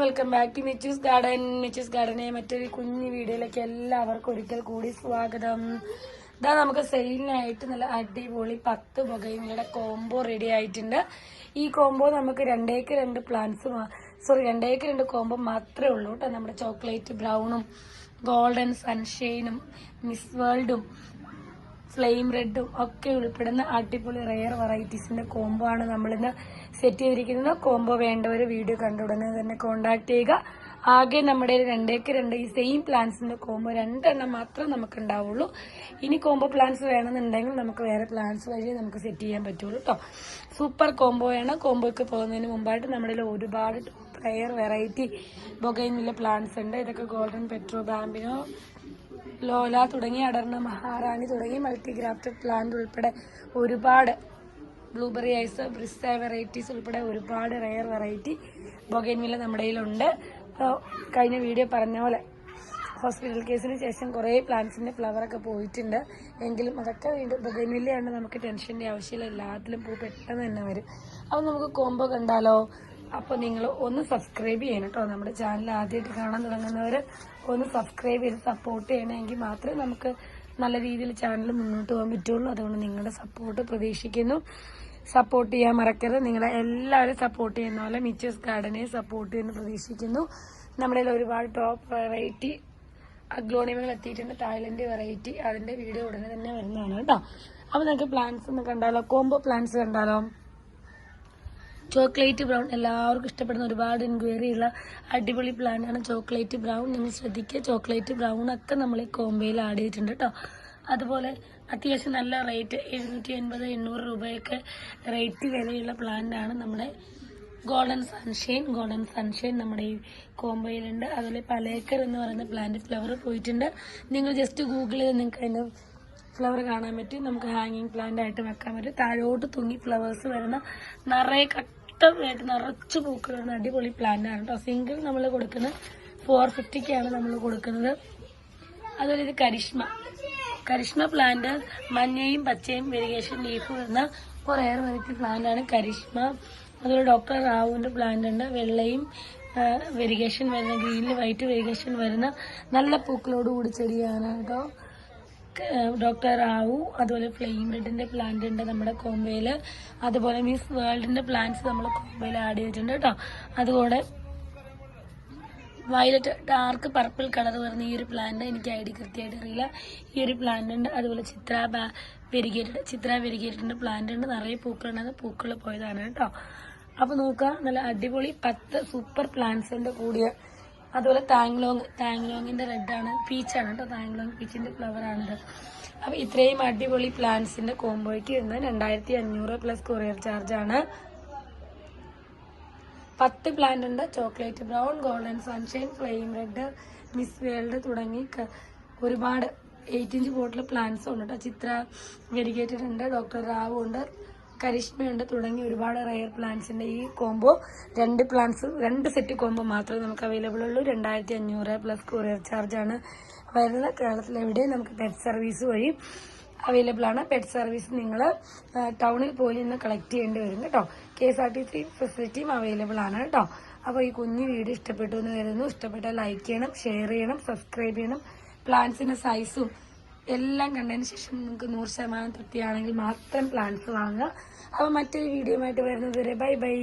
Welcome back to Michus garden Michus ഗാർഡനെ മറ്റൊരു കുഞ്ഞു വീഡിയോയിലേക്ക് എല്ലാവർക്കും ഒരിക്കൽ കൂടി സ്വാഗതം. ഇതാ നമുക്ക് സെയിലിനായിട്ട് നല്ല അടിപൊളി പത്ത് പുകയുടെ കോംബോ റെഡി ആയിട്ടുണ്ട്. ഈ കോംബോ നമുക്ക് രണ്ടേക്ക് രണ്ട് പ്ലാന്റ്സ് സോറി രണ്ടേക്ക് രണ്ട് കോംബോ മാത്രമേ ഉള്ളൂ കേട്ടോ. നമ്മുടെ ചോക്ലേറ്റ് ബ്രൗണും ഗോൾഡൻ സൺഷൈനും മിസ് വേൾഡും ഫ്ലെയിം റെഡും ഒക്കെ ഉൾപ്പെടുന്ന അടിപൊളി റെയർ വെറൈറ്റീസിന്റെ കോംബോ ആണ് നമ്മളിന്ന് സെറ്റ് ചെയ്തിരിക്കുന്നത് കോംബോ വേണ്ടവർ വീഡിയോ കണ്ട ഉടനെ തന്നെ കോണ്ടാക്ട് ചെയ്യുക. ആകെ നമ്മുടെ രണ്ടേക്ക് രണ്ട് ഈ സെയിം പ്ലാന്റ്സിന്റെ കോംബോ രണ്ടെണ്ണം മാത്രം നമുക്ക് ഉണ്ടാവുള്ളൂ ഇനി കോംബോ പ്ലാന്റ്സ് വേണമെന്നുണ്ടെങ്കിൽ നമുക്ക് വേറെ പ്ലാന്റ്സ് വഴി നമുക്ക് സെറ്റ് ചെയ്യാൻ പറ്റുള്ളൂ കേട്ടോ സൂപ്പർ കോംബോയാണ് കോംബോയ്ക്ക് പോകുന്നതിന് മുമ്പായിട്ട് നമ്മുടെ ഒരുപാട് റെയർ വെറൈറ്റി ബൊഗൈനിലെ പ്ലാന്റ്സ് ഉണ്ട്. ഇതൊക്കെ ഗോൾഡൻ പെട്രോ ബാമ്പിനോ ലോല തുടങ്ങി അടർന്ന മഹാറാണി തുടങ്ങി മൾട്ടിഗ്രാഫ്റ്റഡ് പ്ലാന്റ് ഉൾപ്പെടെ ഒരുപാട് ബ്ലൂബെറി ഐസ് ബ്രിസ്റ്റ വെറൈറ്റീസ് ഉൾപ്പെടെ ഒരുപാട് റെയർ വെറൈറ്റി ബൊഗൈൻവില്ല നമ്മുടെ കയ്യിലുണ്ട്. കഴിഞ്ഞ വീഡിയോ പറഞ്ഞ പോലെ ഹോസ്പിറ്റൽ കേസിന് ശേഷം കുറേ പ്ലാന്റ്സിന്റെ ഫ്ലവറൊക്കെ പോയിട്ടുണ്ട്. എങ്കിലും അതൊക്കെ വീണ്ടും ബൊഗൈൻവില്ലയാണ് നമുക്ക് ടെൻഷന്റെ ആവശ്യമില്ല. എല്ലാത്തിലും പൂ പെട്ടെന്ന് തന്നെ വരും. അപ്പോൾ നമുക്ക് കോംബോ കണ്ടാലോ? അപ്പോൾ നിങ്ങൾ ഒന്ന് സബ്സ്ക്രൈബ് ചെയ്യണം കേട്ടോ. നമ്മുടെ ചാനൽ ആദ്യമായിട്ട് കാണാൻ തുടങ്ങുന്നവർ ഒന്ന് സബ്സ്ക്രൈബ് ചെയ്ത് സപ്പോർട്ട് ചെയ്യണമെങ്കിൽ മാത്രമേ നമുക്ക് നല്ല രീതിയിൽ ചാനൽ മുന്നോട്ട് പോകാൻ പറ്റുള്ളൂ. അതുകൊണ്ട് നിങ്ങളുടെ സപ്പോർട്ട് പ്രതീക്ഷിക്കുന്നു. സപ്പോർട്ട് ചെയ്യാൻ മറക്കരുത്. നിങ്ങളെ എല്ലാവരും സപ്പോർട്ട് ചെയ്യുന്ന പോലെ മിച്ചസ് ഗാർഡനെ സപ്പോർട്ട് ചെയ്യുന്നു പ്രതീക്ഷിക്കുന്നു. നമ്മളിൽ ഒരുപാട് ടോപ്പ് വെറൈറ്റി അഗ്ലോണിയമുകൾ എത്തിയിട്ടുണ്ട്. തായ്ലൻഡ് വെറൈറ്റി അതിന്റെ വീഡിയോ ഉടനെ തന്നെ വരുന്നതാണ് കേട്ടോ. അപ്പോൾ നിങ്ങൾക്ക് പ്ലാന്റ്സ് ഒന്ന് കണ്ടാലോ? കോംബോ പ്ലാന്റ്സ് കണ്ടാലോ? ചോക്ലേറ്റ് ബ്രൗൺ എല്ലാവർക്കും ഇഷ്ടപ്പെടുന്ന ഒരുപാട് എൻക്വയറി ഉള്ള അടിപൊളി പ്ലാന്റ് ആണ് ചോക്ലേറ്റ് ബ്രൗൺ. നിങ്ങൾ ശ്രദ്ധിക്കുക ചോക്ലേറ്റ് ബ്രൗൺ ഒക്കെ നമ്മൾ ഈ കോമ്പയിൽ ആഡ് ചെയ്തിട്ടുണ്ട് കേട്ടോ അതുപോലെ അത്യാവശ്യം നല്ല റേറ്റ് എഴുന്നൂറ്റി എൺപത് എണ്ണൂറ് രൂപയൊക്കെ റേറ്റ് വിലയുള്ള പ്ലാന്റ് ആണ് നമ്മുടെ ഗോൾഡൻ സൺഷൈൻ ഗോൾഡൻ സൺഷൈൻ നമ്മുടെ ഈ കോമ്പയിലുണ്ട് അതുപോലെ പലേക്കർ എന്ന് പറയുന്ന പ്ലാന്റ് ഫ്ലവർ പോയിട്ടുണ്ട്. നിങ്ങൾ ജസ്റ്റ് ചെയ്ത് നിങ്ങൾക്ക് അതിന്റെ ഫ്ലവർ കാണാൻ പറ്റും. നമുക്ക് ഹാങ്ങിങ് പ്ലാന്റ് ആയിട്ട് വെക്കാൻ പറ്റും. താഴോട്ട് തൂങ്ങി ഫ്ലവേഴ്സ് വരുന്ന നിറയെ കട്ടമായിട്ട് നിറച്ച് പൂക്കളാണ്. അടിപൊളി പ്ലാന്റ് ആണ് കേട്ടോ സിംഗിൾ നമ്മൾ കൊടുക്കുന്നത് ഫോർ ഫിഫ്റ്റിക്കാണ് നമ്മൾ കൊടുക്കുന്നത്. അതുപോലെ ഇത് കരിഷ്മ. കരിഷ്മ പ്ലാന്റ് മഞ്ഞയും പച്ചയും വെരിഗേഷൻ ലീഫ് വരുന്ന കുറേ വെറൈറ്റി പ്ലാന്റ് ആണ് കരിഷ്മ. അതുപോലെ ഡോക്ടർ റാവുവിന്റെ പ്ലാന്റ് ഉണ്ട്. വെള്ളയും വെരിഗേഷൻ വരുന്ന ഗ്രീനിൽ വൈറ്റ് വെരിഗേഷൻ വരുന്ന നല്ല പൂക്കളോടുകൂടി ചെടിയാണ് കേട്ടോ ഡോക്ടർ റാവു അതുപോലെ ഫ്ലെയിം റെഡിന്റെ പ്ലാന്റ് ഉണ്ട് നമ്മുടെ കോമ്പയിൽ അതുപോലെ മിസ് വേൾഡിന്റെ പ്ലാന്റ്സ് നമ്മൾ കോമ്പയിൽ ആഡ് ചെയ്തിട്ടുണ്ട് കേട്ടോ അതുകൂടെ വയലറ്റ് ഡാർക്ക് പർപ്പിൾ കളർ വരുന്ന ഈ ഒരു പ്ലാന്റ് എനിക്ക് ഐ ഡി കൃത്യമായിട്ട് അറിയില്ല. ഈ ഒരു പ്ലാന്റ് ഉണ്ട്. അതുപോലെ ചിത്ര വെരിഗേറ്റഡ് ചിത്ര വെരിഗേറ്റഡിന്റെ പ്ലാന്റ് ഉണ്ട്. നിറയെ പൂക്കളുണ്ട് പൂക്കൾ പോയതാണ് കേട്ടോ അപ്പോൾ നോക്കാം നല്ല അടിപൊളി പത്ത് സൂപ്പർ പ്ലാന്റ്സ് ഉണ്ട് കൂടിയ അതുപോലെ താങ്ലോങ് താങ്ലോങ്ങിന്റെ റെഡ് ആണ് പീച്ചാണ് കേട്ടോ താങ്ലോങ് പീച്ചിന്റെ ഫ്ലവർ ആണ് അപ്പൊ ഇത്രയും അടിപൊളി പ്ലാന്റ്സിന്റെ കോംബോയ്ക്ക് ഇന്ന് രണ്ടായിരത്തി അഞ്ഞൂറ് പ്ലസ് കൊറിയർ ചാർജ് ആണ്. പത്ത് പ്ലാന്റ് ഉണ്ട്. Chocolate brown golden sunshine flame red miss world തുടങ്ങി ഒരുപാട് എയ്റ്റ് ഇഞ്ച് ബോട്ടിൽ പ്ലാന്റ്സ് ഉണ്ട് കേട്ടോ ചിത്ര വെരിഗേറ്റഡ് ഉണ്ട് ഡോക്ടർ റാവു ഉണ്ട്. കരിഷ്മയുണ്ട് തുടങ്ങി ഒരുപാട് റയർ പ്ലാന്റ്സിന്റെ ഈ കോംബോ രണ്ട് പ്ലാന്റ്സ് രണ്ട് സെറ്റ് കോംബോ മാത്രമേ നമുക്ക് അവൈലബിൾ ഉള്ളൂ. രണ്ടായിരത്തി അഞ്ഞൂറ് പ്ലസ് കൊറിയർ ചാർജാണ് വരുന്നത് കേരളത്തിൽ എവിടെയും നമുക്ക് പെറ്റ് സർവീസ് വഴി അവൈലബിൾ ആണ്. പെറ്റ് സർവീസ് നിങ്ങൾ ടൗണിൽ പോയി നിന്ന് കളക്ട് ചെയ്യേണ്ടി വരും കേട്ടോ. K S R T C ഫെസിലിറ്റിയും available ആണ് കേട്ടോ. അപ്പോൾ ഈ കുഞ്ഞു വീഡിയോ ഇഷ്ടപ്പെട്ടു എന്ന് കരുതുന്നു. ഇഷ്ടപ്പെട്ടാൽ ലൈക്ക് ചെയ്യണം ഷെയർ ചെയ്യണം സബ്സ്ക്രൈബ് ചെയ്യണം. പ്ലാന്റ്സിന്റെ സൈസും എല്ലാം കണ്ടതിന് ശേഷം നിങ്ങൾക്ക് നൂറ് ശതമാനം തൃപ്തിയാണെങ്കിൽ മാത്രം പ്ലാന്റ്സ് വാങ്ങുക. അപ്പോൾ മറ്റൊരു വീഡിയോ ആയിട്ട് വരുന്നത് വരെ ബൈ ബൈ.